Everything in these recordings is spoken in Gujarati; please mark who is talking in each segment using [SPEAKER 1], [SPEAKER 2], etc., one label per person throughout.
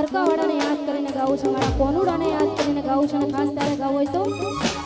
[SPEAKER 1] દ્વારકાવાળાને યાદ કરીને ગાવું છું, મારા કોનુડાને યાદ કરીને ગાવું છું અને ખાસ ત્યારે ગાવું હોય તો?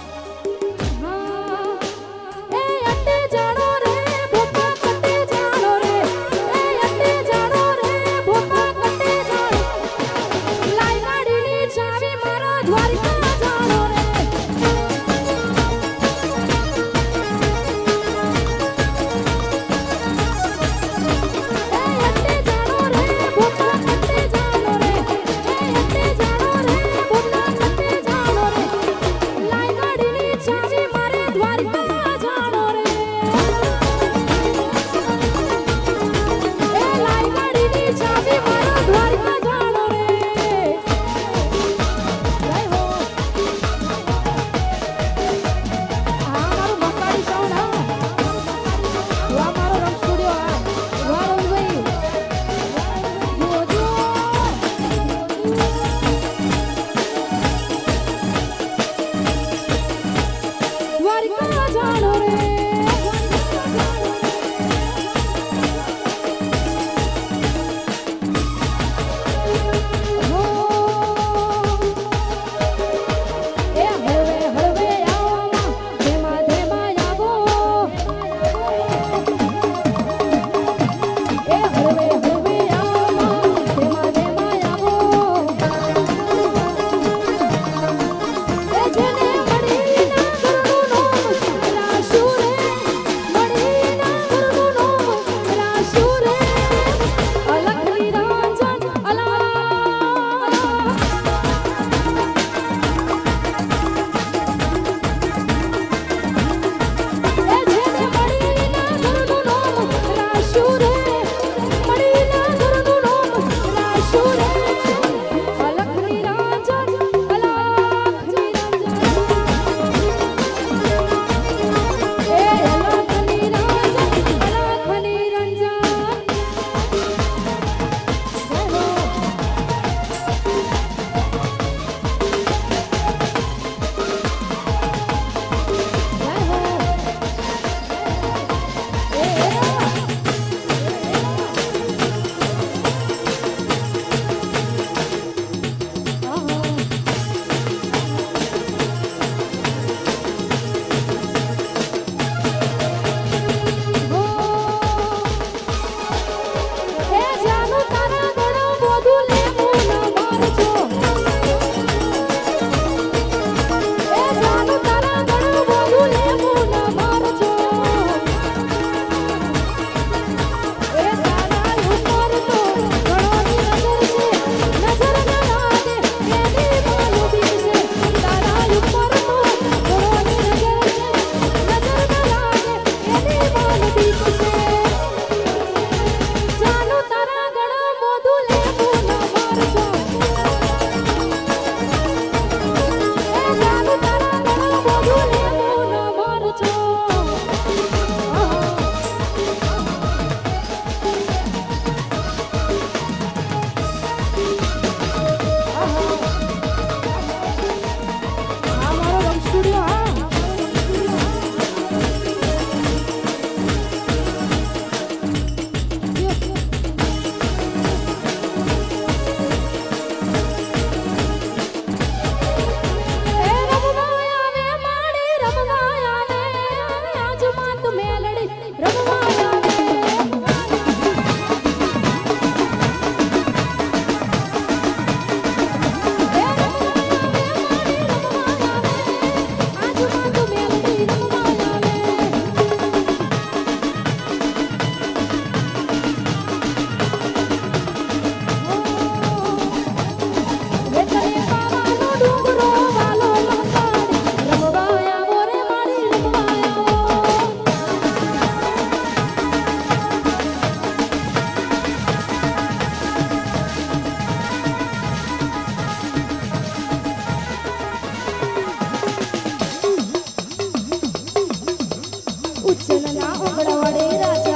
[SPEAKER 1] ঘরের আশা